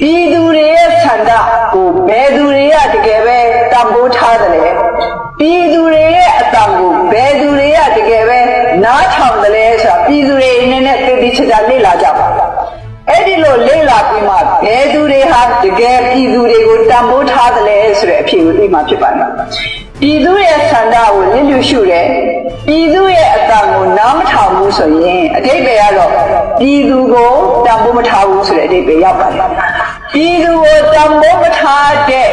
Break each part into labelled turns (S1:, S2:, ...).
S1: ပြည်သူတွေရဲ့ဆန္ဒကိုဘယ်သူတွေကတကယ်ပဲတံပိုးထားတယ်လဲပြည်သူတွေရဲ့အတန်ကိုဘယ်သူတွေကတကယ်ပဲနားထောင်တယ်လဲဆိုတာပြည်သူတွေအနေနဲ့သိသိချာချာလေ့လာကြပါအဲ့ဒီလိုလေ့လာပြီးမှဘယ်သူတွေဟာတကယ်ပြည်သူတွေကိုတံပိုးထားတယ်လဲဆိုတဲ့အဖြေကိုသိမှဖြစ်ပါမယ် ပြည်သူရဲ့ဆန္ဒကိုလစ်လျူရှုတယ်ပြည်သူရဲ့အတန်ကိုနားမထောင်ဘူးဆိုရင်အတိတ်ပဲကတော့ပြည်သူကိုတံပိုးမထားဘူးဆိုတဲ့အတိတ်ပဲရောက်ပါတယ်ပြည်သူကိုတံပိုးမထားတဲ့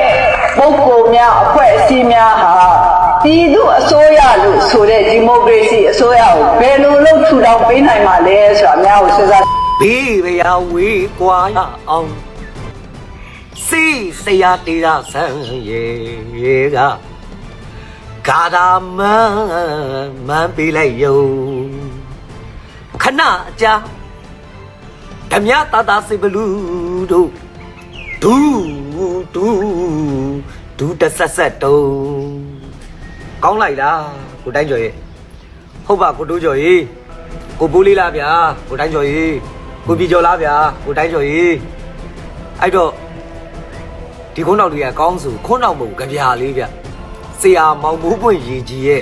S1: ပုဂ္ဂိုလ်များအဖွဲ့အစည်းများဟာပြည်သူအစိုးရလို့ဆိုတဲ့ဒီမိုကရေစီအစိုးရကိုဘယ်လိုလုပ်ထူထောင်ပေးနိုင်မှာလဲဆိုတာအများကိုစဉ်းစား
S2: ဘေးဘရာဝေးကွာရအောင်စီစရာတေးရဆန်းရေက ဂါရမန်မန်ပေးလိုက်ယုံခဏအကြာဓမြတာတာစိဘလူတို့ဒူဒူဒူတဆက်ဆက်တုံးကောင်းလိုက်လားကိုတိုင်းကျော်ရဲ့ဟုတ်ပါကိုတိုးကျော်ရေကိုပိုးလေးလားဗျာကိုတိုင်းကျော်ရေကိုပြည်ကျော်လားဗျာကိုတိုင်းကျော်ရေအဲ့တော့ဒီခုံးတော်တွေကကောင်းစုခုံးတော်မဟုတ်ကြပြာလေးဗျဆ ရာမောင်မိုးပွင့်ရေကြီးရဲ့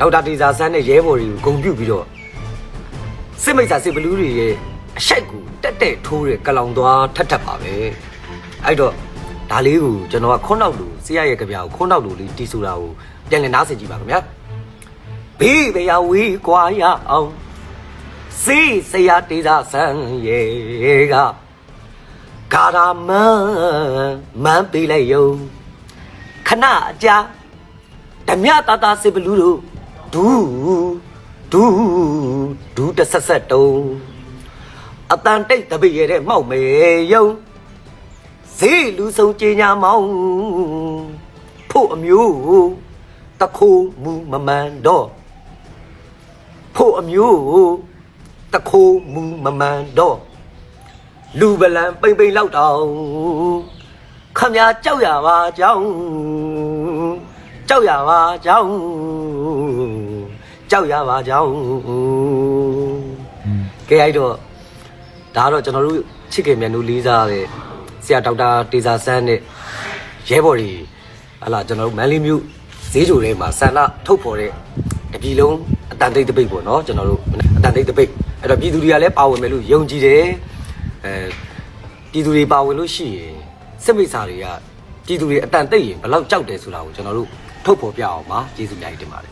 S2: ဒေါက်တာတေဇာဆန်းနဲ့ရဲဘော်တွေကိုဂုံပြုတ်ပြီးတော့စစ်မိတ်ဆာစစ်ဘလူးတွေရဲ့အရှိုက်ကိုတက်တက်ထိုးတဲ့ကလောင်သွားထက်ထက်ပါပဲအဲ့တော့ဒါလေးကိုကျွန်တော်ကခွန်းနောက်လို့ဆရာရဲ့ကြပြာကိုခွန်းနောက်လို့လေးတီးဆိုတာကိုပြန်လည်နားဆင်ကြည့်ပါခင်ဗျာဘေးဘယ်ရဝေးကွာရအောင်စေးဆရာတေသာဆန်းရဲ့ကဂါရမန်မန်ပေးလိုက်ယုံ ခဏအကြာဓမြတာတာစေဘလူးတို့ဒူးဒူးဒူးတဆက်ဆက်တုံးအတန်တိတ်တပိရဲ့တဲ့မှောက်မေယုံဈေးလူဆုံးကြညာမောင်းဖို့အမျိုးတခိုးမူမမှန်တော့ဖို့အမျိုးတခိုးမူမမှန်တော့လူပလံပိမ့်ပိမ့်လောက်တောင် ခမများကြောက်ရပါကြောင်းကြောက်ရပါကြောင်းကြောက်ရပါကြောင်းကဲအဲ့တော့ဒါကတော့ကျွန်တော်တို့ချစ်ခင်မြန်လူလေးစားတဲ့ဆရာဒေါက်တာတေဇာဆန်းနဲ့ရဲဘော်ကြီးဟလာကျွန်တော်တို့မန်လေးမျိုးဈေးကြိုထဲမှာဆန္ဒထုတ်ဖော်တဲ့တပြည်လုံးအတန်တိတ်တပိတ်ပေါ့နော်ကျွန်တော်တို့အတန်တိတ်တပိတ်အဲ့တော့ပြည်သူတွေကလည်းပါဝင်မယ်လို့ယုံကြည်တယ်အဲပြည်သူတွေပါဝင်လို့ရှိရင် စစ်မိတ်စာတွေကပြည်သူတွေအတန်တိတ်ရင်ဘယ်လောက်ကြောက်တယ်ဆိုတာကိုကျွန်တော်တို့ထုတ်ဖော်ပြအောင်ပါကျေးဇူးများကြီးတင်ပါတယ်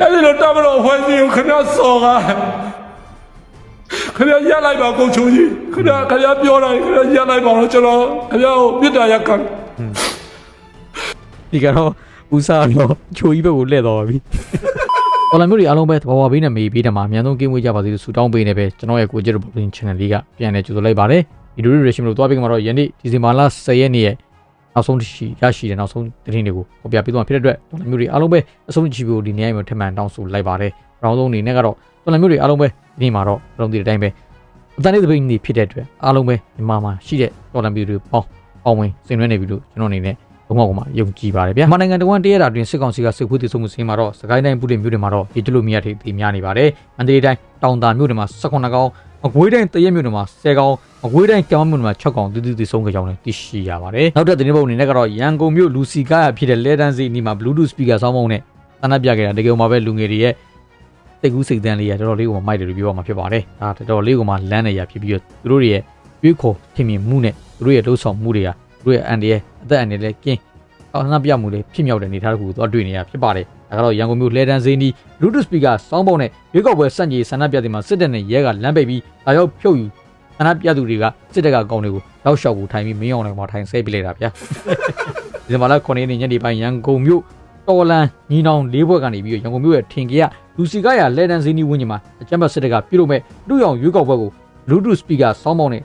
S3: အဲ့ဒီလိုတမတော်ဖွဲ့စည်းကိုခဏစော်ကားခဏရက်လိုက်ပါကုန်ချုံကြီးခဏခဏပြောတာခဏရက်လိုက်ပါတော့ကျွန်တော်ခဏကိုပြစ်တာရက်ခံ
S4: ဒီကတော့ဦးစားတော့ချိုကြီးဘက်ကိုလှည့်သွားပါပြီ။တော်လမျိုးတွေအားလုံးပဲသဘာဝဘေးနဲ့မေးပြီးတမှာအများဆုံးကင်းဝေးကြပါစေလို့ဆုတောင်းပေးနေပဲကျွန်တော်ရဲ့ကိုကျစ်တို့ publishing channel လေးကပြန်လည်ကြိုဆိုလိုက်ပါတယ်။ ဒီလိုတွေရရှိမလို့တွားပြီးကမှာတော့ယနေ့ဒီဇင်ဘာလ10ရက်နေ့ရဲ့နောက်ဆုံးရှိရရှိတဲ့နောက်ဆုံးသတင်းတွေကိုပေါ်ပြပေးသွားမှာဖြစ်တဲ့အတွက်တော်လမျိုးတွေအားလုံးပဲအဆုံးချီဖို့ဒီနေ့မှာထပ်မံတောင်းဆိုလိုက်ပါတယ်။နောက်ဆုံးအနေနဲ့ကတော့တော်လမျိုးတွေအားလုံးပဲဒီနေ့မှာတော့အလုံးဒီတိုင်းပဲအတန်လေးသပိတ်နေဖြစ်တဲ့အတွက်အားလုံးပဲမြန်မာမှာရှိတဲ့တော်လမျိုးတွေပေါင်းပေါင်းဝင်ဆင်နွှဲနေပြီလို့ကျွန်တော်အနေနဲ့ဘုံဘုံမှာယုံကြည်ပါတယ်ဗျာမြန်မာနိုင်ငံတဝန်တရတာတွင်စစ်ကောင်စီကစစ်ခွေးတည်ဆုံမှုစင်းမှာတော့စကိုင်းတိုင်းပုတင်မြို့တွေမှာတော့ဒီတလူမီယာထိတည်များနေပါတယ်မန္တလေးတိုင်းတောင်တာမြို့တွေမှာ18ကောင် မကွေးတိုင်းတရက်မြို့တွေမှာ10ကောင်မကွေးတိုင်းကံမမြို့တွေမှာ6ကောင်တည်တည်တည်ဆုံးကြကြောင်းလည်းသိရှိရပါတယ်နောက်တဲ့သတင်းပုံအနေနဲ့ကတော့ရန်ကုန်မြို့လူစီကားရဖြစ်တဲ့လဲတန်းစီနီမှာ Bluetooth speaker ဆောင်းပုံနဲ့သနာပြခဲ့တာတကယ်မှာပဲလူငယ်တွေရဲ့တိတ်ကူးစိတ်တန်းလေးရတော်တော်လေးကိုမိုက်တယ်လို့ပြောရမှာဖြစ်ပါတယ်ဒါတော်တော်လေးကိုမှလမ်းနေရဖြစ်ပြီးတော့သူတို့ရဲ့တွေးခေါ်ထင်မြင်မှုနဲ့သူတို့ရဲ့လှုပ်ဆောင်မှုတွေကသူတို့ရဲ့အန်ဒီရဲ့အသက်အန္တရာယ်လည်းကင်းအော်နှပ်ပြမှုလေးဖြစ်မြောက်တဲ့အနေအထားတစ်ခုကိုသွားတွေ့နေရဖြစ်ပါတယ်။ ဒါကတော့ရန်ကုန်မြို့လှဲတန်းစင်းဒီ Bluetooth speaker စောင်းပုံနဲ့ရွေးကောက်ပွဲစက်ကြီးဆန္ဒပြတဲ့မှာစစ်တပ်နဲ့ရဲကလမ်းပိတ်ပြီးဒါရောက်ဖြုတ်ယူဆန္ဒပြသူတွေကစစ်တပ်ကကောင်းတွေကိုတောက်လျှောက်ကိုထိုင်ပြီးမင်းအောင်လည်းမထိုင်ဆဲပြလိုက်တာဗျာ။ဒီမှာလာ9ရက်နေ့ညနေပိုင်းရန်ကုန်မြို့တော်လန်ညီနောင်လေးဘွက်ကနေပြီးရန်ကုန်မြို့ရဲ့ထင်ကြီးကလူစီကားရလှဲတန်းစင်းဒီဝင်းကြီးမှာအကြမ်းဖက်စစ်တပ်ကပြုလုပ်မဲ့လူရောင်ရွေးကောက်ပွဲကို Bluetooth speaker စောင်းပုံနဲ့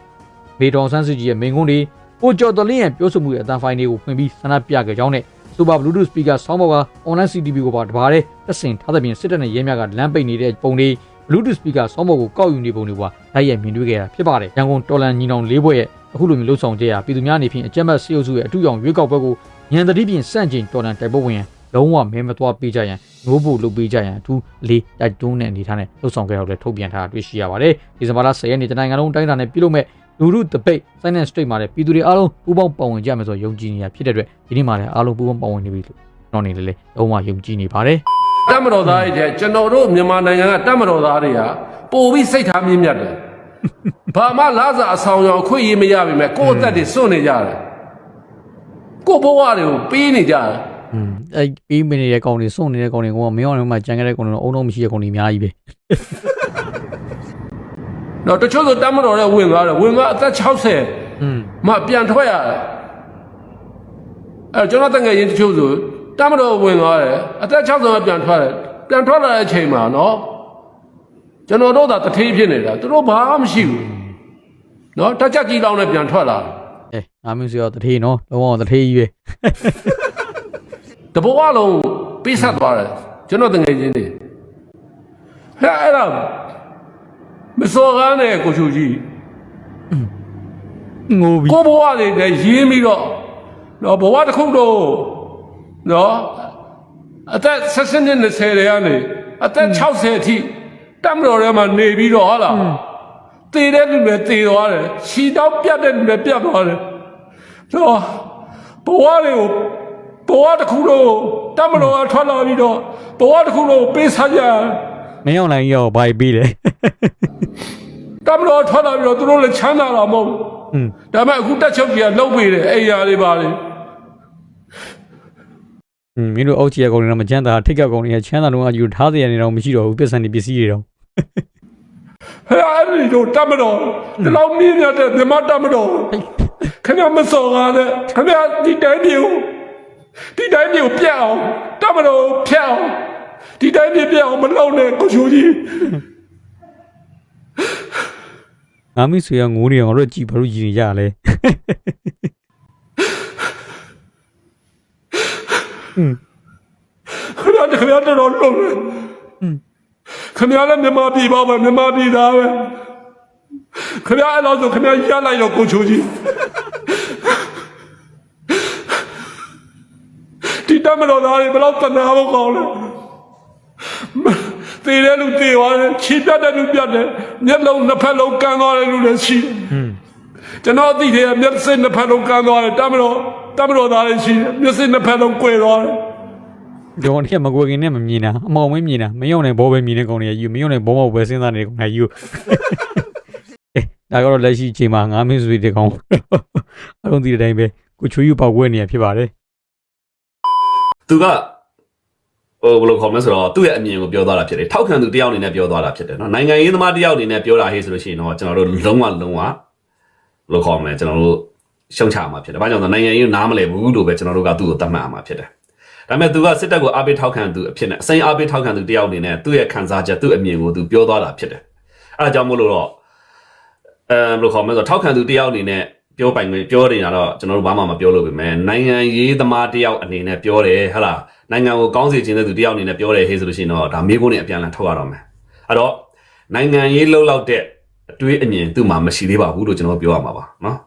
S4: မေတော်ဆန်းစုကြည်ရဲ့မိန်ကွန်းတွေပိုကျော်တော်လင်းရဲ့ပြောဆိုမှုရဲ့အတန်ဖိုင်တွေကိုဖွင့်ပြီးဆန္ဒပြကြကြောင်းနဲ့ Super Bluetooth speaker ဆောင်းဘောက online CDB ကိုပါတပါးတဲ့တက်ဆင်ထားတဲ့ပြင်စစ်တပ်နဲ့ရဲများကလမ်းပိတ်နေတဲ့ပုံတွေ Bluetooth speaker ဆောင်းဘောကိုကောက်ယူနေပုံတွေပါလိုက်ရဲ့မြင်တွေ့ခဲ့တာဖြစ်ပါတယ်။ရန်ကုန်တော်လန်ညီနောင်လေးဘွဲ့ရဲ့အခုလိုမျိုးလှုပ်ဆောင်ကြရပြည်သူများအနေဖြင့်အကြမ်းဖက်စစ်အုပ်စုရဲ့အထူးအောင်ရွေးကောက်ပွဲကိုညံတတိပြင်စန့်ကျင်တော်လန်တိုက်ပွဲဝင်ရန်လုံးဝမဲမသွားပေးကြရန်နိုးဖို့လုပ်ပေးကြရန်အထူးလေးတိုက်တွန်းတဲ့အနေထားနဲ့လှုပ်ဆောင်ခဲ့တော့လည်းထုတ်ပြန်ထားတာတွေ့ရှိရပါတယ်။ဒီဇင်ဘာလ10ရက်နေ့တနင်္ဂနွေလုံးတိုင်းတာနဲ့ပြုလုပ်မဲ့ လူလူလူတပိတ် silent straight မှာလည်းပြည်သူတွေအားလုံးပူးပေါင်းပါဝင်ကြမယ်ဆိုတော့ယုံကြည်နေတာဖြစ်တဲ့အတွက်ဒီနေ့မှာလည်းအားလုံးပူးပေါင်းပါဝင်နေပြီလို့ကျွန်တော်နေလေလေလုံးဝယုံကြည်နေပါတယ်
S3: တမတော်သားတွေတဲ့ကျွန်တော်တို့မြန်မာနိုင်ငံကတမတော်သားတွေကပို့ပြီးစိတ်ထားမြင့်မြတ်တယ်ဘာမှလားစာအဆောင်ရောင်အခွင့်အရေးမရပါပဲကိုယ့်အသက်တွေစွန့်နေကြတယ်ကိုယ့်ဘဝတွေကိုပေးနေကြတယ်
S4: อืมအဲ့ပြီးမနေတဲ့ကောင်တွေစွန့်နေတဲ့ကောင်တွေကမင်းအောင်လည်းမှကြံခဲ့တဲ့ကောင်တွေတော့အုံတော့မရှိတဲ့ကောင်တွေအများကြီးပဲ
S3: တော့တချို့ဆိုတမတော်နဲ့ဝင်သွားတယ်ဝင်သွားအသက်60
S4: อืม
S3: မှပြန်ထွက်ရတယ်အဲကျွန်တော်တငယ်ချင်းတချို့ဆိုတမတော်ဝင်သွားတယ်အသက်60မှပြန်ထွက်တယ်ပြန်ထွက်လာတဲ့အချိန်မှာနော်ကျွန်တော်တို့သာတထေးဖြစ်နေတာသူတို့ဘာမှမရှိဘူးနော်တက်ချက်ကြီးလောင်းနဲ့ပြန်ထွက်လာတယ်
S4: အဲငါမျိုးဆိုတော့တထေးနော်လုံးဝတထေးကြီးပဲ
S3: တဘောအလုံးပေးဆက်သွားတယ်ကျွန်တော်တငယ်ချင်းတွေဟဲ့အဲ့ဒါ မစော်ကားနဲ့ကိုချူကြီး
S4: ငိုပြီး
S3: ကိုဘဝတွေနဲ့ရင်းပြီးတော့တော့ဘဝတစ်ခုတော့နော်အသက်16နှစ်20တွေကနေအသက်60အထိတတ်မတော်ထဲမှာနေပြီးတော့ဟုတ်လားတည်တဲ့လူတွေတည်သွားတယ်ခြီတောက်ပြတ်တဲ့လူတွေပြတ်သွားတယ်တော့ဘဝတွေကိုဘဝတစ်ခုတော့တတ်မတော်ကထွက်လာပြီးတော့ဘဝတစ်ခုတော့ပေးစားကြတယ်
S4: မင်းအောင်လိုင်းရောဘာပြီးလဲ
S3: တမတော်ထွက်လာပြီးတော့သူတို့လည်းချမ်းသာတာမဟုတ်ဘူးဒါပေမဲ့အခုတက်ချုပ်ကြီးကလှုပ်ပေးတယ်အိမ်ရာတွေပါလေ
S4: อืมမင်းတို့အောက်ကြီးရကုန်နေတော့မချမ်းသာထိတ်ကကုန်နေရချမ်းသာတော့ယူထားစရာနေတော့မရှိတော့ဘူးပြဿနာပစ္စည်းတွေတော့
S3: ဟဲ့အဲ့ဒီတို့တမတော်ဒီလောက်မြင့်မြတ်တဲ့မြမတမတော်ခင်ဗျာမစော်ကားနဲ့ခင်ဗျာဒီတိုင်းမျိုးဒီတိုင်းမျိုးပြက်အောင်တမတော်ဖြက်အောင် ဒီတိုင်းမျိုးပြတ်အောင်မလုပ်နဲ့ကိုချိုကြီး
S4: ငါမိဆွေကငိုးနေအောင်တို့ကြည်ဘာလို့ကြည်နေကြလဲ
S3: ခင်ဗျတခင်ဗျတော်တော်လုံးတယ်ခင်ဗျလည်းမြမပြည်ပါပဲမြမပြည်သားပဲခင်ဗျအဲ့လောက်ဆိုခင်ဗျရလိုက်တော့ကိုချိုကြီးဒီတမတော်သားတွေဘယ်တော့တနာဖို့ကောင်းလဲ သေတဲ့လူသေသွားတယ်ခြေပြတ်တဲ့လူပြတ်တယ်မျက်လုံးနှစ်ဖက်လုံးကန်းသွားတဲ့လူလည်းရှိတယ်ကျွန်တော်အသိတယ်မျက်စိနှစ်ဖက်လုံးကန်းသွားတယ်တမတော်တမတော်သားလည်းရှိတယ်မျက်စိနှစ်ဖက်လုံးကွယ်သွားတယ်
S4: ဒီကောင်တွေကမကွယ်ခင်နဲ့မမြင်တာအမောင်မမြင်တာမယုံနဲ့ဘောပဲမြင်တဲ့ကောင်တွေကယူမယုံနဲ့ဘောမောပဲစဉ်းစားနေတဲ့ကောင်တွေကယူအဲဒါကတော့လက်ရှိအချိန်မှာငါမင်းဆွေတဲ့ကောင်အလုံးဒီတဲ့အတိုင်းပဲကိုချွေးယူပေါက်ဝဲနေရဖြစ်ပါတယ်
S5: သူက ဟိုဘယ်လိုခေါ်မလဲဆိုတော့သူ့ရဲ့အမြင်ကိုပြောသွားတာဖြစ်တယ်ထောက်ခံသူတယောက်အနေနဲ့ပြောသွားတာဖြစ်တယ်နော်နိုင်ငံရေးသမားတယောက်အနေနဲ့ပြောတာဟေးဆိုလို့ရှိရင်တော့ကျွန်တော်တို့လုံးဝလုံးဝဘယ်လိုခေါ်မလဲကျွန်တော်တို့ရှုံချမှာဖြစ်တယ်ဘာကြောင့်လဲနိုင်ငံရေးနားမလည်ဘူးလို့ပဲကျွန်တော်တို့ကသူ့ကိုတတ်မှတ်မှာဖြစ်တယ်ဒါပေမဲ့သူကစစ်တပ်ကိုအားပေးထောက်ခံသူအဖြစ်နဲ့အစိမ်းအားပေးထောက်ခံသူတယောက်အနေနဲ့သူ့ရဲ့ခံစားချက်သူ့အမြင်ကိုသူပြောသွားတာဖြစ်တယ်အဲဒါကြောင့်မို့လို့တော့အဲဘယ်လိုခေါ်မလဲဆိုတော့ထောက်ခံသူတယောက်အနေနဲ့ ပြောပိုင်ခွင့်ပြောနေတာတော့ကျွန်တော်တို့ဘာမှမပြောလို့ပဲမယ်နိုင်ငံရေးသမားတယောက်အနေနဲ့ပြောတယ်ဟဟလားနိုင်ငံကိုကောင်းစေခြင်းတဲ့သူတယောက်အနေနဲ့ပြောတယ်ဟေးဆိုလို့ရှိရင်တော့ဒါမေးခွန်းနဲ့အပြန်အလှန်ထုတ်ရတော့မယ်အဲ့တော့နိုင်ငံရေးလှုပ်လောက်တဲ့အတွေးအမြင်သူ့မှာမရှိသေးပါဘူးလို့ကျွန်တော်ပြောရမှာပါနော်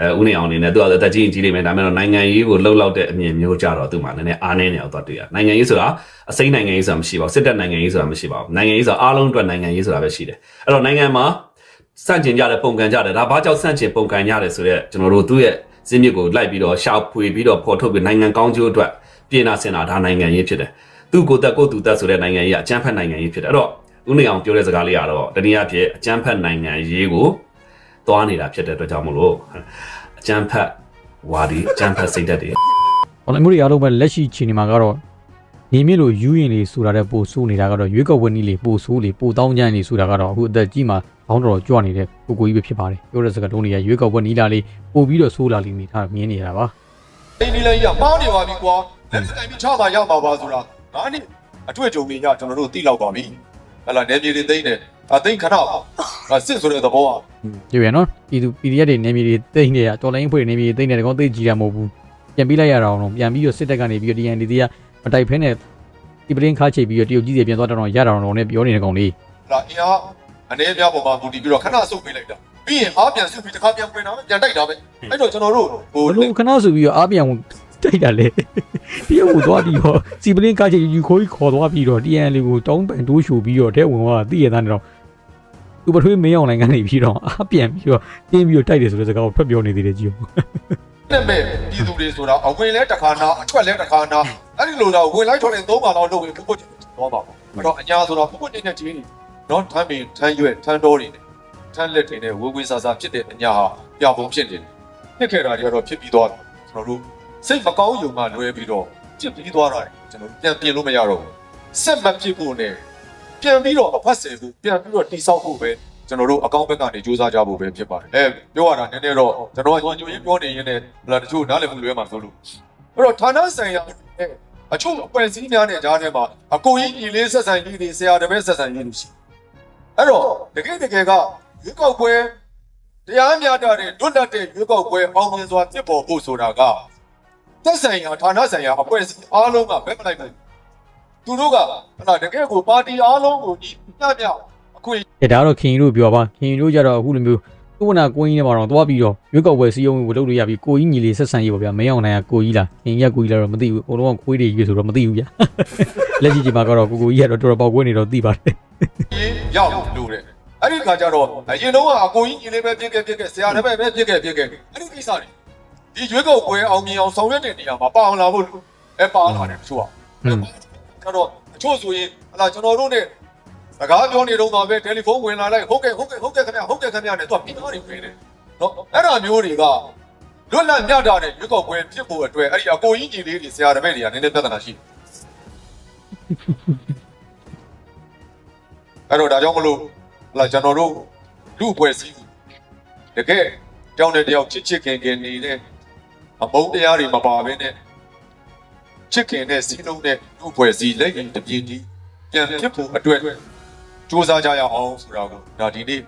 S5: အဲဦးနေအောင်အနေနဲ့သူကအသက်ကြီးရင်ကြီးလိမ့်မယ်ဒါပေမဲ့တော့နိုင်ငံရေးကိုလှုပ်လောက်တဲ့အမြင်မျိုးကြတော့သူ့မှာနည်းနည်းအားနည်းနေအောင်သွားတွေ့ရနိုင်ငံရေးဆိုတာအစိမ်းနိုင်ငံရေးဆိုတာမရှိပါဘူးစစ်တပ်နိုင်ငံရေးဆိုတာမရှိပါဘူးနိုင်ငံရေးဆိုတာအားလုံးအတွက်နိုင်ငံရေးဆိုတာပဲရှိတယ်အဲ့တော့နိုင်ငံမှာ စန့်ကျင်ကြတယ်ပုံကန်ကြတယ်ဒါဘာကြောင့်စန့်ကျင်ပုံကန်ကြတယ်ဆိုတော့ကျွန်တော်တို့သူ့ရဲ့ဇင်းမြစ်ကိုလိုက်ပြီးတော့ရှာဖွေပြီးတော့ပေါ်ထုတ်ပြီးနိုင်ငံကောင်းကျိုးအတွက်ပြင်နာဆင်တာဒါနိုင်ငံရေးဖြစ်တယ်သူ့ကိုယ်တက်ကိုယ်သူတက်ဆိုတဲ့နိုင်ငံရေးကအကျန်းဖက်နိုင်ငံရေးဖြစ်တယ်အဲ့တော့ဦးနေအောင်ပြောတဲ့စကားလေးကတော့တနည်းအားဖြင့်အကျန်းဖက်နိုင်ငံရေးကိုသွားနေတာဖြစ်တဲ့အတွက်ကြောင့်မလို့အကျန်းဖက်ဝါဒီအကျန်းဖက်စိတ်ဓာတ်တွေ။
S4: ဘာလို့မျိုးတွေအားလုံးပဲလက်ရှိချိန်ဒီမှာကတော့နေမြင့်လို့ယူရင်လေးဆိုတာတဲ့ပို့ဆိုးနေတာကတော့ရွေးကောက်ပွဲနည်းလေးပို့ဆိုးလေးပို့တောင်းကြမ်းလေးဆိုတာကတော့အခုအသက်ကြီးမှာ ဘောင်းတော်တော်ကြွနေတဲ့ကိုကိုကြီးပဲဖြစ်ပါတယ်။ပြောတဲ့စကားလုံးတွေကရွေးကောက်ပွဲနည်းလာလေးပို့ပြီးတော့ဆိုးလာလိမ့်နေထားမြင်နေရတာပါ
S6: ဒီနီလေးကြီးကပေါင်းနေပါပြီကွာလက်စတိုင်ပြီးချပါရပါပါဆိုတာငါနှစ်အတွေ့အကြုံတွေညကျွန်တော်တို့သိလောက်ပါပြီဟလာနေပြည်တွေသိမ့်တယ်အသိမ့်ခဏပါငါစစ်ဆိုတဲ့သဘောက။
S4: ကြည့်ရနော်။ပြည်သူ PDF တွေနေမြေတွေတိတ်နေတာတော်လိုင်းဖွဲ့နေမြေတွေတိတ်နေတယ်ကောင်တိတ်ကြည့်ရမဟုတ်ဘူး။ပြန်ပြီးလိုက်ရတာအောင်ပြန်ပြီးတော့စစ်တပ်ကနေပြီးတော့ DND တွေကမတိုက်ဖဲနဲ့ဒီပလင်းခါချိတ်ပြီးတော့တရုတ်ကြီးတွေပြန်သွားတော့ရတာအောင်နဲ့ပြောနေတဲ့ကောင်လေး
S6: ဟလာအင်အား အနေအများပေါ်မှာမူတည်ပြီးတော့ခဏဆုပ်ပေးလိုက်တာပြီးရင်အားပြန်ဆုပ်ပြီးတစ်ခါပြန်ပြင်တာပဲပြန်တိုက်တာပဲအဲ့တော့ကျွန်တော်တို့ဟို
S4: ဘလို့ခဏဆိုပြီးတော့အားပြန်တိုက်တာလေတရုတ်ကိုသွားပြီးတော့စီပလင်းကားချီယူခိုးကြီးခေါ်သွားပြီးတော့ TN လေးကိုတောင်းပန်တိုးရှူပြီးတော့တဲ့ဝင်သွားတည်ရတဲ့တော့သူပထွေးမင်းအောင်နိုင်ကနေပြီးတော့အပြန်ပြီးတော့တင်းပြီးတော့တိုက်တယ်ဆိုတဲ့စကားကိုထွက်ပြောနေသေးတယ်ကြည့်ဦး
S6: နဲ့မဲ့ပြည်သူတွေဆိုတာအဝင်လဲတစ်ခါနာအထွက်လဲတစ်ခါနာအဲ့ဒီလိုတော့ဝင်လိုက်ထွက်ရင်သုံးပါလောက်လုပ်ရင်ပုတ်ပုတ်တော့ပါဘူးအဲ့တော့အညာဆိုတော့ပုတ်ပုတ်နေတဲ့ချင်းနေ နော်ထမ်းပင်ထမ်းရွက်ထမ်းတော်တွေနဲ့ထမ်းလက်တွေနဲ့ဝေဝေဆာဆာဖြစ်တဲ့အညာဟာပြပုံဖြစ်နေတယ်ဖြစ်ခဲ့တာတွေကတော့ဖြစ်ပြီးသွားတယ်ကျွန်တော်တို့စိတ်မကောင်းယုံမှလွဲပြီးတော့ဖြစ်ပြီးသွားတာကျွန်တော်တို့ပြန်ပြင်လို့မရတော့ဘူးဆက်မဖြစ်ဖို့နဲ့ပြန်ပြီးတော့အဖတ်ဆယ်ဖို့ပြန်ပြီးတော့တိဆောက်ဖို့ပဲကျွန်တော်တို့အကောင့်ဘက်ကနေစူးစမ်းကြဖို့ပဲဖြစ်ပါတယ်အဲပြောရတာနည်းနည်းတော့ကျွန်တော်ကညွှန်ရင်းပြောနေရင်းနဲ့ဟလာတချို့နားလည်မှုလွဲမှာဆိုလို့အဲ့တော့ဌာနဆိုင်ရာနဲ့အချို့အဖွဲ့အစည်းများနဲ့ကြားထဲမှာအကိုကြီးညီလေးဆက်ဆံကြီးတွေဆရာတပည့်ဆက်ဆံကြီးတွေရှိ အဲ့တော့တကယ်တကယ်ကရွေးကောက်ပွဲတရားမျှတတဲ့လွတ်လပ်တဲ့ရွေးကောက်ပွဲအောင်မြင်စွာဖြစ်ပေါ်ဖို့ဆိုတာကသက်ဆိုင်ရာဌာနဆိုင်ရာအဖွဲ့အစည်းအားလုံးကဘက်မလိုက်ဘူးသူတို့ကဟလာတကယ်ကိုပါတီအားလုံးကိုညီမျှမျှအခွင့်။
S4: ဒါကတော့ခင်ကြီးတို့ပြောပါခင်ကြီးတို့ကြတော့အခုလိုမျိုးသူ့ဝနာကိုကြီးနဲ့ပါတော့သွားပြီးတော့ရွေးကောက်ပွဲစည်းရုံးကိုလုပ်လို့ရပြီကိုကြီးညီလေးဆက်ဆံရေးပါဗျာမင်းအောင်နိုင်ကကိုကြီးလားခင်ကြီးကကိုကြီးလားတော့မသိဘူးဟိုတော့ခွေးတွေကြီးဆိုတော့မသိဘူးဗျာလက်ရှိချိန်မှာကတော့ကိုကိုကြီးကတော့တော်တော်ပေါက်ကွင်းနေတော့သိပါတယ်
S6: ရင်ရောက်လို့တဲ့အဲ့ဒီခါကျတော့အရင်တော့ကအကိုကြီးညီလေးပဲပြစ်ခဲ့ပြစ်ခဲ့ဆရာတစ်ပည့်ပဲပြစ်ခဲ့ပြစ်ခဲ့အဲ့ဒီကိစ္စတွေဒီရွေးကောက်ပွဲအောင်မြင်အောင်ဆောင်ရွက်တဲ့နေရာမှာပါအောင်လာဖို့အဲပါလာတယ်တချို့က
S4: อืม
S6: ကျတော့အချို့ဆိုရင်ဟလာကျွန်တော်တို့ ਨੇ စကားပြောနေတော့မှပဲတယ်လီဖုန်းဝင်လာလိုက်ဟုတ်ကဲ့ဟုတ်ကဲ့ဟုတ်ကဲ့ခင်ဗျဟုတ်ကဲ့ခင်ဗျနဲ့သူကပြီးသားတွေဝင်တယ်နော်အဲ့ဒါမျိုးတွေကလွတ်လပ်မြတ်တာတဲ့ရွေးကောက်ပွဲဖြစ်ဖို့အတွက်အဲ့ဒီအကိုကြီးညီလေးတွေဆရာတစ်ပည့်တွေကနည်းနည်းပြဿနာရှိတယ် အဲ့တော့ဒါကြောင့်မလို့ဟလာကျွန်တော်တို့လူအဖွဲ့စည်းတကယ်တောင်းတဲ့တယောက်ချစ်ချစ်ခင်ခင်နေတဲ့အမုန်းတရားတွေမပါဘဲနဲ့ချစ်ခင်တဲ့စီးလုံးတဲ့လူအဖွဲ့စည်းလက်ရင်တပြင်းတီးပြန်ဖြစ်ဖို့အတွက်စူးစမ်းကြရအောင်ဆိုတာကိုဒါဒီနေ့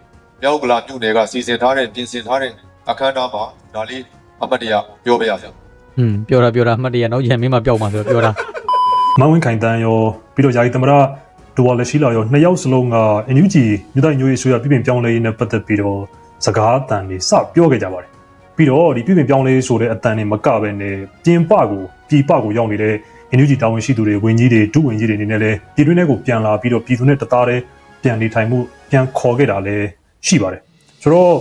S6: မြောက်ကလာမြို့နယ်ကစီစဉ်ထားတဲ့ပြင်ဆင်ထားတဲ့အခမ်းအနားမှာဒါလေးအမတ်တရားပြောပြရအောင်
S4: อืมပြောတာပြောတာအမှတ်တရနောက်ရံမင်းမပြောက်မှာဆိုတော့ပြောတာ
S7: မန်ဝင်းခိုင်တန်းရောပြီးတော့ယာယီသမရ ဒူဝါလက်ရှိလာရောနှစ်ယောက်စလုံးက NUG မြို့တိုင်းမျိုးရေးဆိုရပြည်ပင်ပြောင်းလဲရေးနဲ့ပတ်သက်ပြီးတော့စကားအတန်တွေစပြောခဲ့ကြပါတယ်ပြီးတော့ဒီပြည်ပင်ပြောင်းလဲရေးဆိုတဲ့အတန်တွေမကပဲနဲ့ပြင်ပကိုပြည်ပကိုရောက်နေတဲ့ NUG တာဝန်ရှိသူတွေဝင်ကြီးတွေဒုဝင်ကြီးတွေအနေနဲ့လည်းပြည်တွင်းထဲကိုပြန်လာပြီးတော့ပြည်သူနဲ့တသားတည်းပြန်နေထိုင်မှုပြန်ခေါ်ခဲ့တာလည်းရှိပါတယ်ဆိုတော့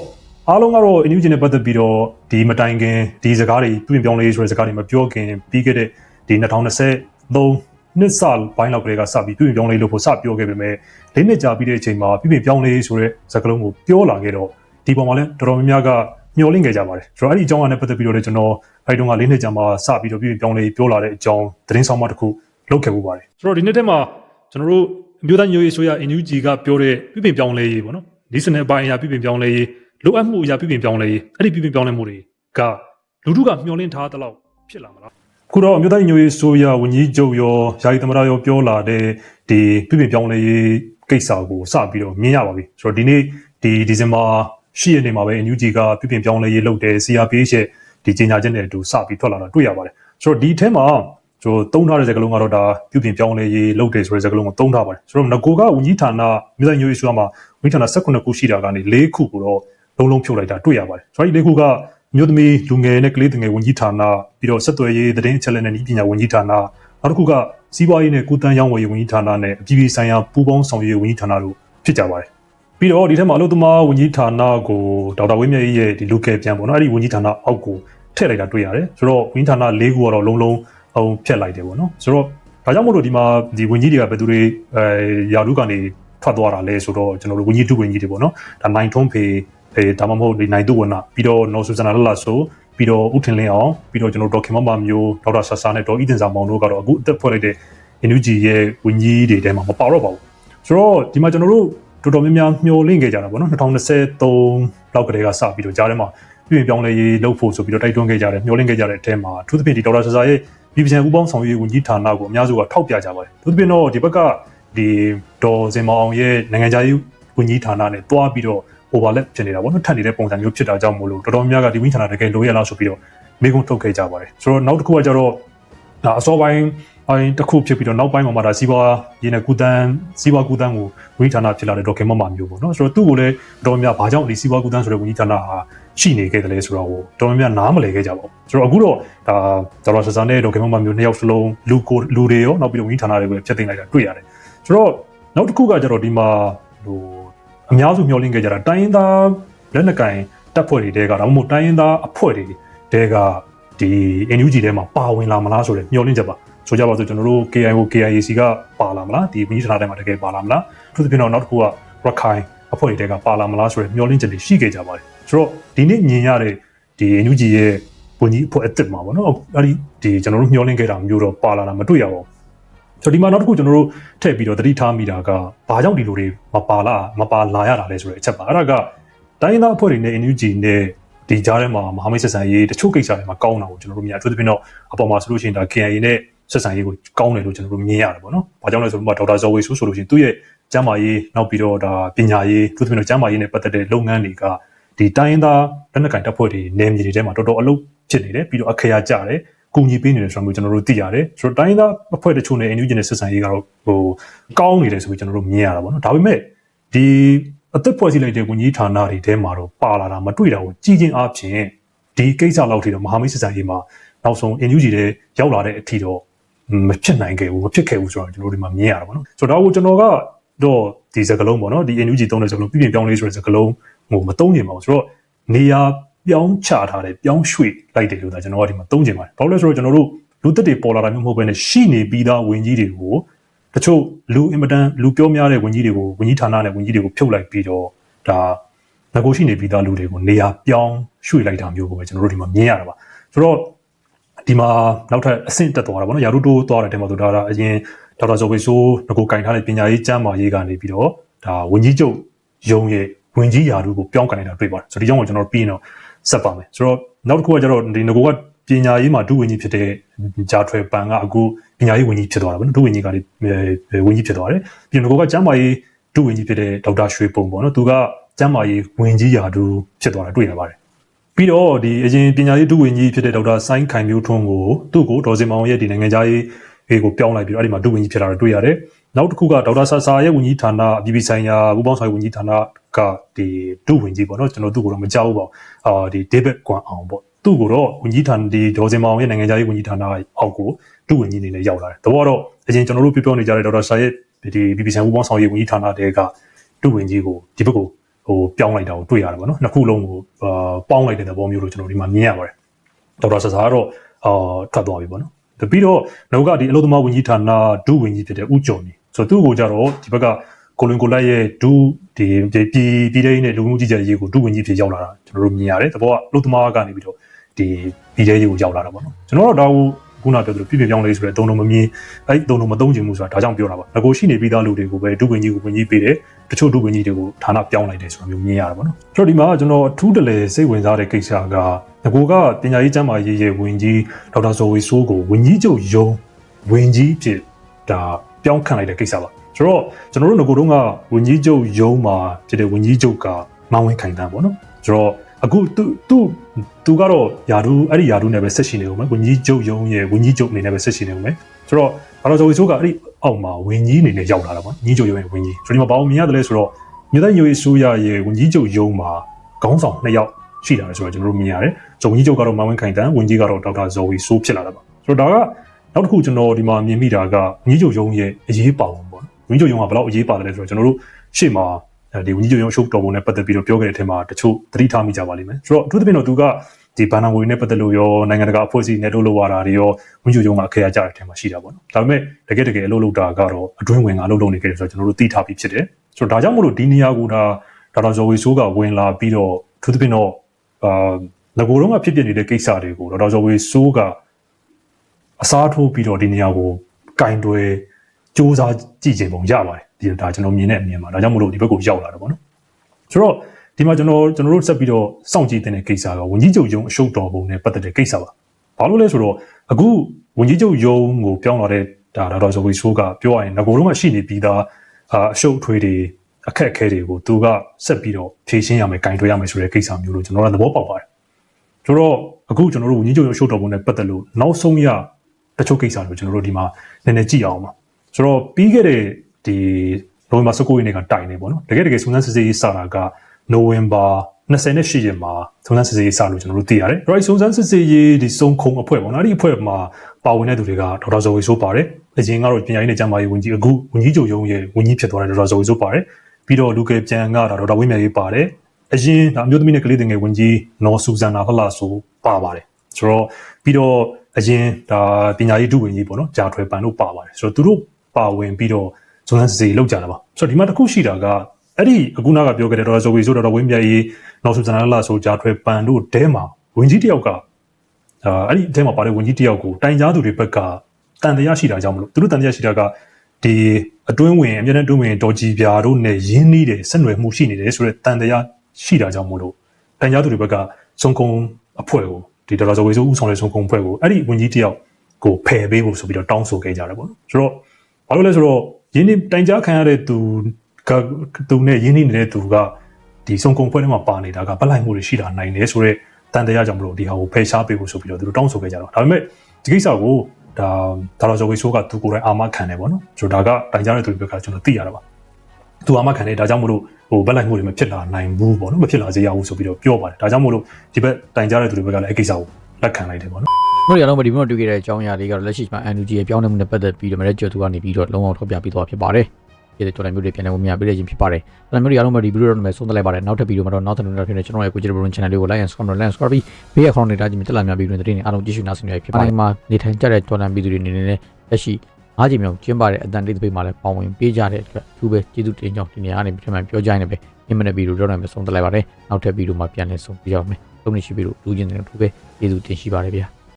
S7: အားလုံးကတော့ NUG နဲ့ပတ်သက်ပြီးတော့ဒီမတိုင်ခင်ဒီစကားတွေပြည်ပင်ပြောင်းလဲရေးဆိုတဲ့စကားတွေမပြောခင်ပြီးခဲ့တဲ့ဒီ2023 နှစ်စပိုင်းလောက်ကလေးကစပြီးပြည်ပင်ပြောင်းလဲရေးလို့ဖို့စပြောခဲ့ပေမဲ့လေးနှစ်ကြာပြီးတဲ့အချိန်မှာပြည်ပင်ပြောင်းလဲရေးဆိုတဲ့စကားလုံးကိုပြောလာခဲ့တော့ဒီပုံမှာလည်းတော်တော်များများကမျှော်လင့်ခဲ့ကြပါတယ်ဆိုတော့အဲ့ဒီအကြောင်းအရာနဲ့ပတ်သက်ပြီးတော့လည်းကျွန်တော်အဲ့တုန်းကလေးနှစ်ကြာမှာစပြီးတော့ပြည်ပင်ပြောင်းလဲရေးပြောလာတဲ့အကြောင်းသတင်းဆောင်မတစ်ခုလုပ်ခဲ့ပူပါတယ်ဆိုတော့ဒီနေ့တည်းမှာကျွန်တော်တို့အမျိုးသားညွေရေးဆိုရ NUG ကပြောတဲ့ပြည်ပင်ပြောင်းလဲရေးပေါ့နော်ဒီစနစ်အပိုင်းအရာပြည်ပင်ပြောင်းလဲရေးလိုအပ်မှုအရာပြည်ပင်ပြောင်းလဲရေးအဲ့ဒီပြည်ပင်ပြောင်းလဲမှုတွေကလူထုကမျှော်လင့်ထားတဲ့လောက်ဖြစ်လာမှာလား ခုတော့အမျိုးသားညီညွတ်ရေးဆိုရဝန်ကြီးချုပ်ရောယာယီသမရရောပြောလာတဲ့ဒီပြည်ပြင်ပြောင်းလဲရေးကိစ္စကိုစပြီးတော့မြင်ရပါပြီဆိုတော့ဒီနေ့ဒီဒီဇင်ဘာ10ရက်နေ့မှာပဲ NUG ကပြည်ပြင်ပြောင်းလဲရေးလုပ်တဲ့ CRPH ရဲ့ဒီကြေညာချက်နဲ့အတူစပြီးထွက်လာတာတွေ့ရပါတယ်ဆိုတော့ဒီအဲမှာကျွန်တော်သုံးထားတဲ့စကားလုံးကတော့ဒါပြည်ပြင်ပြောင်းလဲရေးလုပ်တယ်ဆိုတဲ့စကားလုံးကိုသုံးထားပါတယ်ဆိုတော့ငကိုကဝန်ကြီးဌာနမြို့သားညွရေးဆိုရမှာဝန်ကြီးဌာန18ခုရှိတာကနေ4ခုကိုတော့လုံးလုံးဖြုတ်လိုက်တာတွေ့ရပါတယ်ဆိုတော့ဒီ4ခုက မြို့သမီးလူငယ်နဲ့ကလေးငယ်ဝန်ကြီးဌာနပြီးတော့ဆက်သွယ်ရေးသတင်းအချက်အလက်နဲ့ဤပညာဝန်ကြီးဌာနနောက်တစ်ခုကစီးပွားရေးနဲ့ကုသန်းရောင်းဝယ်ရေးဝန်ကြီးဌာနနဲ့အပြည်ပြည်ဆိုင်ရာပူးပေါင်းဆောင်ရွက်ရေးဝန်ကြီးဌာနတို့ဖြစ်ကြပါတယ်ပြီးတော့ဒီထက်မှာအလုပ်သမားဝန်ကြီးဌာနကိုဒေါက်တာဝင်းမြတ်ကြီးရဲ့ဒီ local ပြန်ပေါ့နော်အဲ့ဒီဝန်ကြီးဌာနအောက်ကိုထည့်လိုက်တာတွေ့ရတယ်ဆိုတော့ဝန်ကြီးဌာန၄ခုကတော့လုံးလုံးအောင်ဖြတ်လိုက်တယ်ပေါ့နော်ဆိုတော့ဒါကြောင့်မို့လို့ဒီမှာဒီဝန်ကြီးတွေကဘယ်သူတွေအဲယာရုကနေထွက်သွားတာလဲဆိုတော့ကျွန်တော်တို့ဝန်ကြီးဒုဝန်ကြီးတွေပေါ့နော်ဒါနိုင်ထွန်းဖေ အဲဒါမှမဟုတ်ဒီနိုင်သူဝနပြီးတော့နော်ဆူဇနာလလဆိုပြီးတော့ဥထင်လင်းအောင်ပြီးတော့ကျွန်တော်ဒေါက်ခင်မမမျိုးဒေါက်တာဆာဆာနဲ့ဒေါ်ဤတင်စာမောင်တို့ကတော့အခုအသက်ဖွဲ့လိုက်တဲ့ NUG ရဲ့ဝန်ကြီးတွေထဲမှာမပါတော့ပါဘူးဆိုတော့ဒီမှာကျွန်တော်တို့တော်တော်များများမျှော်လင့်ခဲ့ကြတာပေါ့နော်2023လောက်ကတည်းကစပြီးတော့ကြားထဲမှာပြည်ပြောင်းလဲရေးလုပ်ဖို့ဆိုပြီးတော့တိုက်တွန်းခဲ့ကြတယ်မျှော်လင့်ခဲ့ကြတဲ့အထဲမှာအထူးသဖြင့်ဒီဒေါက်တာဆာဆာရဲ့ပြည်ပြန်ဥပအောင်ဆောင်ရွက်ဝန်ကြီးဌာနကိုအများစုကထောက်ပြကြပါတယ်အထူးသဖြင့်တော့ဒီဘက်ကဒီဒေါ်စင်မောင်ရဲ့နိုင်ငံခြားရေးဝန်ကြီးဌာနနဲ့တွားပြီးတော့ overlap ဖြစ်နေတာပေါ့နော်ထပ်နေတဲ့ပုံစံမျိုးဖြစ်တာကြောင့်မို့လို့တော်တော်များများကဒီဝန်ကြီးဌာနတကယ်လိုရလားဆိုပြီးတော့မိကုံထုတ်ခဲ့ကြပါတယ်ဆိုတော့နောက်တစ်ခုကကျတော့ဒါအစောပိုင်းအရင်တစ်ခုဖြစ်ပြီးတော့နောက်ပိုင်းမှာမှဒါစီးပွားရေးနဲ့ကုသန်းစီးပွားကုသန်းကိုဝန်ကြီးဌာနဖြစ်လာတဲ့ဒေါက်ခင်မမမျိုးပေါ့နော်ဆိုတော့သူ့ကိုလည်းတော်တော်များဘာကြောင့်ဒီစီးပွားကုသန်းဆိုတဲ့ဝန်ကြီးဌာနဟာရှိနေခဲ့တယ်လဲဆိုတော့တော်တော်များနားမလည်ခဲ့ကြပါဘူးဆိုတော့အခုတော့ဒါဒေါက်တာဆဆာနဲ့ဒေါက်ခင်မမမျိုးနှစ်ယောက်စလုံးလူကိုလူတွေရောနောက်ပြီးတော့ဝန်ကြီးဌာနတွေကိုဖျက်သိမ်းလိုက်တာတွေ့ရတယ်ဆိုတော့နောက်တစ်ခုကကျတော့ဒီမှာဟို အများစုမျှော်လင့်ခဲ့ကြတာတိုင်းရင်းသားလက်နက်ကင်တပ်ဖွဲ့တွေတဲကဒါမှမဟုတ်တိုင်းရင်းသားအဖွဲ့တွေတဲကဒီ NUG ထဲမှာပါဝင်လာမလားဆိုတဲ့မျှော်လင့်ချက်ပါဆိုကြပါစို့ကျွန်တော်တို့ KIO KIAC ကပါလာမလားဒီဝန်ကြီးဌာနထဲမှာတကယ်ပါလာမလားသူသဖြင့်တော့နောက်တစ်ခုကရခိုင်အဖွဲ့တွေတဲကပါလာမလားဆိုတဲ့မျှော်လင့်ချက်တွေရှိခဲ့ကြပါတယ်ဆိုတော့ဒီနေ့မြင်ရတဲ့ဒီ NUG ရဲ့ဝန်ကြီးအဖွဲ့အစ်စ်မှာပေါ့နော်အဲ့ဒီဒီကျွန်တော်တို့မျှော်လင့်ခဲ့တာမျိုးတော့ပါလာတာမတွေ့ရပါဘူး ဆိုတော့ဒီမှာနောက်တစ်ခုကျွန်တော်တို့ထည့်ပြီးတော့သတိထားမိတာကဘာကြောင့်ဒီလိုတွေမပါလာမပါလာရတာလဲဆိုတဲ့အချက်ပါအဲ့ဒါကတိုင်းရင်းသားအဖွဲ့တွေနဲ့ NUG နဲ့ဒီကြားထဲမှာမဟာမိတ်ဆက်ဆံရေးတချို့ကိစ္စတွေမှာကောင်းတာကိုကျွန်တော်တို့မြင်ရအထူးသဖြင့်တော့အပေါ်မှာဆိုလို့ရှိရင်ဒါ KIA နဲ့ဆက်ဆံရေးကိုကောင်းတယ်လို့ကျွန်တော်တို့မြင်ရတယ်ပေါ့နော်။ဘာကြောင့်လဲဆိုတော့ဒေါက်တာဇော်ဝေဆိုဆိုလို့ရှိရင်သူ့ရဲ့ကျမ်းမာရေးနောက်ပြီးတော့ဒါပညာရေးအထူးသဖြင့်တော့ကျမ်းမာရေးနဲ့ပတ်သက်တဲ့လုပ်ငန်းတွေကဒီတိုင်းရင်းသားလက်နက်ကင်တပ်ဖွဲ့တွေနယ်မြေတွေထဲမှာတော်တော်အလုပ်ဖြစ်နေတယ်ပြီးတော့အခရာကြတယ်။ ကူညီပေးနေတယ်ဆိုတာမျိုးကျွန်တော်တို့သိရတယ်ဆိုတော့တိုင်းသားအဖွဲ့တချို့နဲ့ NUG နဲ့ဆက်ဆံရေးကတော့ဟိုကောင်းနေတယ်ဆိုပြီးကျွန်တော်တို့မြင်ရတာပေါ့နော်ဒါပေမဲ့ဒီအသက်ဖွဲ့စည်းလိုက်တဲ့ဝန်ကြီးဌာနတွေထဲမှာတော့ပါလာတာမတွေ့တာကိုကြည်ချင်းအဖြစ်ဒီကိစ္စလောက်ထိတော့မဟာမိတ်ဆက်ဆံရေးမှာနောက်ဆုံး NUG တွေရောက်လာတဲ့အထိတော့မဖြစ်နိုင်ခဲ့ဘူးမဖြစ်ခဲ့ဘူးဆိုတော့ကျွန်တော်တို့ဒီမှာမြင်ရတာပေါ့နော်ဆိုတော့ဒါကိုကျွန်တော်ကတော့ဒီစကလုံးပေါ့နော်ဒီ NUG သုံးတဲ့စကလုံးပြည်ပြင်ပြောင်းလေးဆိုတဲ့စကလုံးဟိုမသုံးနိုင်ပါဘူးဆိုတော့နေရာ ပြောင်းချထားတယ်ပြောင်းရွှေ့လိုက်တယ်လို့ဒါကျွန်တော်ကဒီမှာသုံးချင်ပါတယ်ဘာလို့လဲဆိုတော့ကျွန်တော်တို့လူသက်တွေပေါ်လာတာမျိုးမဟုတ်ဘဲနဲ့ရှိနေပြီးသားဝင်ကြီးတွေကိုတချို့လူအင်မတန်လူပြောများတဲ့ဝင်ကြီးတွေကိုဝင်ကြီးဌာနနဲ့ဝင်ကြီးတွေကိုဖြုတ်လိုက်ပြီးတော့ဒါငကိုရှိနေပြီးသားလူတွေကိုနေရာပြောင်းရွှေ့လိုက်တာမျိုးကိုပဲကျွန်တော်တို့ဒီမှာမြင်ရတာပါဆိုတော့ဒီမှာနောက်ထပ်အဆင့်တက်သွားတာပေါ့နော်ယာရုတိုးသွားတဲ့တဲမှာဆိုဒါကအရင်ဒေါက်တာဇော်ဝေဆိုးငကိုကင်ထားတဲ့ပညာရေးကျမ်းမာရေးကနေပြီးတော့ဒါဝင်ကြီးချုပ်ယုံရဲ့ဝင်ကြီးယာရုကိုပြောင်းကန်နေတာတွေ့ပါတယ်ဆိုတော့ဒီကြောင့်ကျွန်တော်ပြီးရင်တော့ ဆက်ပါမယ်ဆိုတော့နောက်တစ်ခုကကျတော့ဒီငကိုကပညာရေးမှာဒုဝင်ကြီးဖြစ်တဲ့ဂျာထွယ်ပန်ကအခုပညာရေးဝင်ကြီးဖြစ်သွားတာပေါ့နော်ဒုဝင်ကြီးကလည်းဝင်ကြီးဖြစ်သွားတယ်ပြီးတော့ငကိုကကျမ်းမာရေးဒုဝင်ကြီးဖြစ်တဲ့ဒေါက်တာရွှေပုံပေါ့နော်သူကကျမ်းမာရေးဝင်ကြီးယာတုဖြစ်သွားတာတွေ့ရပါတယ်ပြီးတော့ဒီအရင်ပညာရေးဒုဝန်ကြီးဖြစ်တဲ့ဒေါက်တာဆိုင်းခိုင်မျိုးထွန်းကိုသူ့ကိုဒေါ်စင်မောင်ရဲ့ဒီနိုင်ငံသားရေးဟေကိုပြောင်းလိုက်ပြီးတော့အဲ့ဒီမှာဒုဝန်ကြီးဖြစ်လာတာတွေ့ရတယ် နောက်တစ်ခုကဒေါက်တာဆာဆာရဲ့ဝန်ကြီးဌာနအပြည်ပြည်ဆိုင်ရာဘူပေါင်းဆောင်ဝန်ကြီးဌာနကဒီဒုဝန်ကြီးပေါ့နော်ကျွန်တော်သူ့ကိုတော့မကြောက်ဘူးပေါ့အာဒီဒေးဗစ်ကွမ်အောင်ပေါ့သူ့ကိုတော့ဝန်ကြီးဌာနဒီဒေါ်စင်မောင်ရဲ့နိုင်ငံသားရေးဝန်ကြီးဌာနအောက်ကိုဒုဝန်ကြီးအနေနဲ့ရောက်လာတယ်။တော့တော့အရင်ကျွန်တော်တို့ပြောပြောနေကြတဲ့ဒေါက်တာဆာရဲ့ဒီပြည်ပြည်ဆိုင်ရာဘူပေါင်းဆောင်ရေးဝန်ကြီးဌာနတဲကဒုဝန်ကြီးကိုဒီဘက်ကိုဟိုပြောင်းလိုက်တာကိုတွေ့ရတယ်ပေါ့နော်နှစ်ခုလုံးကိုအာပေါင်းလိုက်တဲ့သဘောမျိုးလို့ကျွန်တော်ဒီမှာမြင်ရပါတယ်ဒေါက်တာဆာဆာကတော့အာထွက်သွားပြီပေါ့နော်ပြီးတော့နောက်ကဒီအလုပ်သမားဝန်ကြီးဌာနဒုဝန်ကြီးဖြစ်တဲ့ဦးကျော်နေ ဆိုတော့သူ့ကိုကြတော့ဒီဘက်ကကိုလွင်ကိုလိုက်ရဲ့ဒုဒီပြည်ပြည်တဲ့နဲ့လူမှုကြီးကြပ်ရေးကိုဒုဝန်ကြီးဖြစ်ရောက်လာတာကျွန်တော်တို့မြင်ရတယ်တဘောကအလုပ်သမားကနေပြီးတော့ဒီပြည်တဲ့ရေးကိုရောက်လာတာပေါ့နော်ကျွန်တော်တို့ဒါကိုခုနပြောသလိုပြည်ပြပြောင်းလေးဆိုတဲ့အသုံးလုံးမမြင်အဲ့ဒီအသုံးလုံးမသုံးချင်ဘူးဆိုတာဒါကြောင့်ပြောတာပါငကိုရှိနေပြီးသားလူတွေကိုပဲဒုဝန်ကြီးကိုဝန်ကြီးပေးတယ်တချို့ဒုဝန်ကြီးတွေကိုဌာနပြောင်းလိုက်တယ်ဆိုတာမျိုးမြင်ရတာပေါ့နော်ဆိုတော့ဒီမှာကျွန်တော်အထူးတလဲစိတ်ဝင်စားတဲ့ကိစ္စကငကိုကပညာရေးကျမ်းမာရေးရဲ့ဝန်ကြီးဒေါက်တာဇော်ဝေဆိုးကိုဝန်ကြီးချုပ်ယုံဝန်ကြီးဖြစ်ဒါ ပြောင်းခံလိုက်တဲ့ကိစ္စပါဆိုတော့ကျွန်တော်တို့ငကိုတုန်းကဝန်ကြီးချုပ်ယုံမှာဖြစ်တဲ့ဝန်ကြီးချုပ်ကမောင်းဝင်ခိုင်တန်းပေါ့နော်ဆိုတော့အခုသူသူသူကတော့ယာဒူအဲ့ဒီယာဒူနဲ့ပဲဆက်ရှိနေဦးမယ်ဝန်ကြီးချုပ်ယုံရဲ့ဝန်ကြီးချုပ်အနေနဲ့ပဲဆက်ရှိနေဦးမယ်ဆိုတော့ဘာလို့ဆိုဝေဆိုးကအဲ့ဒီအောက်မှာဝန်ကြီးအနေနဲ့ရောက်လာတာပေါ့ညီချုပ်ယုံရဲ့ဝန်ကြီးဆိုဒီမှာဘာလို့မြင်ရတယ်လဲဆိုတော့မြို့သားညိုရေးဆိုးရရဲ့ဝန်ကြီးချုပ်ယုံမှာခေါင်းဆောင်နှစ်ယောက်ရှိလာတယ်ဆိုတော့ကျွန်တော်တို့မြင်ရတယ်ဆိုဝန်ကြီးချုပ်ကတော့မောင်ဝင်းခိုင်တန်းဝန်ကြီးကတော့ဒေါက်တာဇော်ဝီဆိုးဖြစ်လာတာပါဆိုတော့ဒါက နောက်တစ်ခုကျွန်တော်ဒီမှာမြင်မိတာကဝန်ကြီးချုပ်ယုံရဲ့အရေးပါပုံပေါ့ဝန်ကြီးချုပ်ယုံကဘယ်လောက်အရေးပါတယ်လဲဆိုတော့ကျွန်တော်တို့ရှေ့မှာဒီဝန်ကြီးချုပ်ရုံးအရှုပ်တော်ပုံနဲ့ပတ်သက်ပြီးတော့ပြောခဲ့တဲ့အထက်မှာတချို့သတိထားမိကြပါလိမ့်မယ်ဆိုတော့အထူးသဖြင့်တော့သူကဒီဘန်နာငွေနဲ့ပတ်သက်လို့ရောနိုင်ငံတကာအဖွဲ့အစည်းနဲ့တို့လိုရတာတွေရောဝန်ကြီးချုပ်ရုံးကအခရာကြတဲ့အထက်မှာရှိတာပေါ့နော်ဒါပေမဲ့တကယ်တကယ်အလုပ်လုပ်တာကတော့အတွင်းဝင်ကအလုပ်လုပ်နေကြတယ်ဆိုတော့ကျွန်တော်တို့သိထားပြီးဖြစ်တယ်ဆိုတော့ဒါကြောင့်မို့လို့ဒီနေရာကဒါဒေါက်တာဇော်ဝေဆိုးကဝင်လာပြီးတော့အထူးသဖြင့်တော့အာငကိုတော့ကဖြစ်ဖြစ်နေတဲ့ကိစ္စတွေကိုဒေါက်တာဇော်ဝေဆိုးက အစားထိုးပြီးတော့ဒီနေရာကိုကင်တွယ်စူးစမ်းကြည့်ခြင်းပုံရပါတယ်ဒီဒါကျွန်တော်မြင်တဲ့အမြင်ပါဒါကြောင့်မလို့ဒီဘက်ကိုရောက်လာတယ်ပေါ့နော်ဆိုတော့ဒီမှာကျွန်တော်ကျွန်တော်တို့ဆက်ပြီးတော့စောင့်ကြည့်တဲ့ကိစ္စကဝန်ကြီးချုပ်ယုံအရှုပ်တော်ပုံနဲ့ပတ်သက်တဲ့ကိစ္စပါဘာလို့လဲဆိုတော့အခုဝန်ကြီးချုပ်ယုံကိုပြောင်းလာတဲ့ဒါဒါတော့ဆိုပြီးဆိုးကပြောရရင်ငကိုတော့မှရှိနေပြီးသားအာအရှုပ်အထွေးတွေအခက်အခဲတွေကိုသူကဆက်ပြီးတော့ဖြေရှင်းရမယ်၊ကင်တွယ်ရမယ်ဆိုတဲ့ကိစ္စမျိုးလို့ကျွန်တော်ကသဘောပေါက်ပါတယ်ဆိုတော့အခုကျွန်တော်တို့ဝန်ကြီးချုပ်ရုံးရှုပ်တော်ပုံနဲ့ပတ်သက်လို့နောက်ဆုံးရ တချို့ကိစ္စတွေကိုကျွန်တော်တို့ဒီမှာနည်းနည်းကြည့်အောင်ပါဆိုတော့ပြီးခဲ့တဲ့ဒီနိုဝင်ဘာ19ရက်နေ့ကတိုင်နေပေါ့နော်တကယ်တကယ်စုံစမ်းစစ်ဆေးရေးစာတာကနိုဝင်ဘာ28ရက်မှာစုံစမ်းစစ်ဆေးရေးစာလို့ကျွန်တော်တို့သိရတယ်။ right စုံစမ်းစစ်ဆေးရေးဒီစုံခုံအဖွဲ့ပေါ့နော်။ဒီအဖွဲ့မှာပါဝင်တဲ့သူတွေကဒေါက်တာဇော်ဝေဆိုးပါတယ်။အရင်ကတော့ပညာရေးနဲ့ကျန်းမာရေးဝန်ကြီးအခုဝန်ကြီးချုပ်ရုံးရဲ့ဝန်ကြီးဖြစ်သွားတဲ့ဒေါက်တာဇော်ဝေဆိုးပါတယ်။ပြီးတော့လူကယ်ပြန်ကဒါဒေါက်တာဝင်းမြတ်ရေးပါတယ်အရင်ဒါအမျိုးသမီးနဲ့ကလေးငယ်ဝန်ကြီးနော်ဆူဇန်နာဟလာဆိုပါပါတယ်ဆိုတော့ပြီးတော့ အရင်ဒါပညာရေးဒုဝန်ကြီးပေါ့နော်ဂျာထွယ်ပန်တို့ပါပါတယ်ဆိုတော့သူတို့ပါဝင်ပြီးတော့ဇွန်လန်းစီလောက်ကြတာပါဆိုတော့ဒီမှာတစ်ခုရှိတာကအဲ့ဒီအခုနကပြောခဲ့တဲ့ဒေါက်တာဇိုဝီဆိုဒေါက်တာဝင်းမြတ်ရေးနော်ဆူဇန်နာဟလာဆိုဂျာထွယ်ပန်တို့တဲမှာဝန်ကြီးတယောက်ကအာအဲ့ဒီအထဲမှာပါတဲ့ဝင်ကြီးတယောက်ကိုတိုင်ကြားသူတွေဘက်ကတန်တရားရှိတာကြောင့်မလို့သူတို့တန်တရားရှိတာကဒီအတွင်းဝင်အမြဲတမ်းအတွင်းဝင်တော်ကြီးပြာတို့နဲ့ရင်းနှီးတယ်ဆက်နွယ်မှုရှိနေတယ်ဆိုတော့တန်တရားရှိတာကြောင့်မလို့တိုင်ကြားသူတွေဘက်ကစုံကုံအဖွဲ့ကို ဒီဒေါ်လာဇော်ဝေဆိုဥဆောင်တဲ့စုံကုံအဖွဲ့ကိုအဲ့ဒီဝင်ကြီးတယောက်ကိုဖယ်ပေးဖို့ဆိုပြီးတော့တောင်းဆိုခဲ့ကြတယ်ပေါ့နော်ဆိုတော့ဘာလို့လဲဆိုတော့ရင်းနှီးတိုင်ကြားခံရတဲ့သူကသူနဲ့ရင်းနှီးနေတဲ့သူကဒီစုံကုံအဖွဲ့ထဲမှာပါနေတာကဗလိုက်မှုတွေရှိတာနိုင်တယ်ဆိုတော့တန်တရားကြောင့်မလို့ဒီဟာကိုဖယ်ရှားပေးဖို့ဆိုပြီးတော့သူတို့တောင်းဆိုခဲ့ကြတော့ဒါပေမဲ့ဒီကိစ္စကိုဒါဒါတော့ဇော်ဝေဆိုးကသူကိုယ်တိုင်အာမခံတယ်ပေါ့နော်ဆိုတော့ဒါကတိုင်ကြားတဲ့သူတွေဘက်ကကျွန်တော်သိရတာပါ သူအာမခံတယ်ဒါကြောင့်မလို့ဟိုဘက်လိုက်မှုတွေမဖြစ်လာနိုင်ဘူးပေါ့နော်မဖြစ်လာစေရဘူးဆိုပြီးတော့ပြောပါတယ်ဒါကြောင့်မလို့ဒီဘက်တိုင်ကြားတဲ့သူတွေဘက်ကလည်းအဲ့ကိစ္စကိုလက်ခံလိုက်တယ်ပေါ့နော်
S4: တို့ရအောင်မဒီမှာတွေ့ခဲ့တဲ့အကြောင်းအရာလေးကတော့လက်ရှိမှာ NUG ရဲ့ပြောင်းလဲမှုနဲ့ပတ်သက်ပြီးတော့မရက်ကျော်သူကနေပြီးတော့လုံးဝထောက်ပြပြီးသွားဖြစ်ပါတယ်ဒီတဲ့ကျော်တိုင်းမျိုးတွေပြန်လည်ဝင်မြပေးတဲ့ခြင်းဖြစ်ပါတယ်။ဒါမျိုးတွေအားလုံးပဲဒီဗီဒီယိုတော့မယ်ဆုံးသက်လိုက်ပါတယ်။နောက်ထပ်ဗီဒီယိုမှာတော့နောက်ထပ်နေ့တော့ဖြစ်နေကျွန်တော်ရဲ့ကိုကြည့်တဲ့ဘရုံ channel လေးကို like and subscribe နဲ့ subscribe ပြီးဘေးကခေါင်းနေတာကြီးမြတက်လာများပြီးတော့တဲ့နေ့အားလုံးကြည့်ရှုနားဆင်နေဖြစ်ပါတယ်။ဒီမှာနေထိုင်ကြတဲ့ကျော်တိုင်းပြည်သူတွေအနေနဲ့လက်ရှိ အားချိန်မြောင်ကျင်းပတဲ့အတန်လေးတစ်ပိတ်မှာလည်းပါဝင်ပေးကြတဲ့အတွက်သူပဲကျေးဇူးတင်ကြောင်းဒီနေ့အားနေပြန်မှပြောကြရင်လည်းပဲဒီမနေ့ဗီဒီယိုတော့မယ်ဆုံးသက်လိုက်ပါတယ်။နောက်ထပ်ဗီဒီယိုမှာပြန်လည်ဆုံပြကြအောင်မယ်။လုံးနေရှိပြီးတော့လူချင်းတွေတို့ပဲကျေးဇူးတင်ရှိပါတယ်ဗျာ။